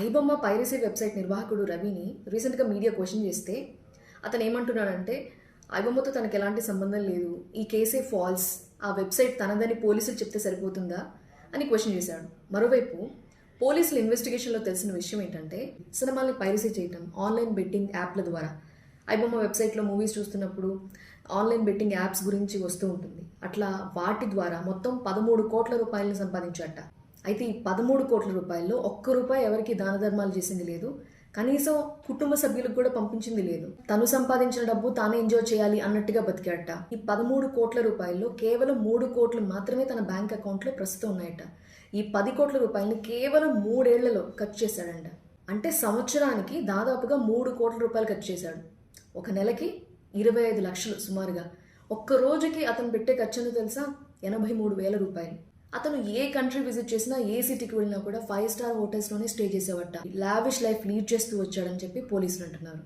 IBomma piracy website నిర్వాహకుడు రవిని రీసెంట్గా మీడియా క్వశ్చన్ చేస్తే అతను ఏమంటున్నాడంటే ఐబొమ్మతో తనకు ఎలాంటి సంబంధం లేదు. ఈ కేసే ఫాల్స్. ఆ వెబ్సైట్ తనదని పోలీసులు చెప్తే సరిపోతుందా? అని క్వశ్చన్ చేశాడు. మరోవైపు పోలీసుల ఇన్వెస్టిగేషన్లో తెలిసిన విషయం ఏంటంటే సినిమాల్ని పైరసీ చేయటం ఆన్లైన్ బెట్టింగ్ యాప్ల ద్వారా. ఐబొమ్మ వెబ్సైట్లో మూవీస్ చూస్తున్నప్పుడు ఆన్లైన్ బెట్టింగ్ యాప్స్ గురించి వస్తూ ఉంటుంది. అట్లా వాటి ద్వారా మొత్తం పదమూడు కోట్ల రూపాయలను సంపాదించాట అయితే ఈ పదమూడు కోట్ల రూపాయల్లో ఒక్క రూపాయి ఎవరికి దాన ధర్మాలు చేసింది లేదు. కనీసం కుటుంబ సభ్యులకు కూడా పంపించింది లేదు. తను సంపాదించిన డబ్బు తానే ఎంజాయ్ చేయాలి అన్నట్టుగా బతికాడట. ఈ పదమూడు కోట్ల రూపాయల్లో కేవలం మూడు కోట్లు మాత్రమే తన బ్యాంక్ అకౌంట్లో ప్రస్తుతం ఉన్నాయట. ఈ పది కోట్ల రూపాయలని కేవలం మూడేళ్ళలో ఖర్చు చేశాడంట. అంటే సంవత్సరానికి దాదాపుగా మూడు కోట్ల రూపాయలు ఖర్చు చేశాడు. ఒక నెలకి ఇరవై ఐదు లక్షలు సుమారుగా. ఒక్క రోజుకి అతను పెట్టే ఖర్చును తెలుసా? ఎనభై మూడు వేల రూపాయలు. అతను ఏ కంట్రీ విజిట్ చేసినా ఏ సిటీకి వెళ్ళినా కూడా ఫైవ్ స్టార్ హోటల్స్లోనే స్టే చేసేవట. లావిష్ లైఫ్ లీడ్ చేస్తూ వచ్చాడని చెప్పి పోలీసులు అంటున్నారు.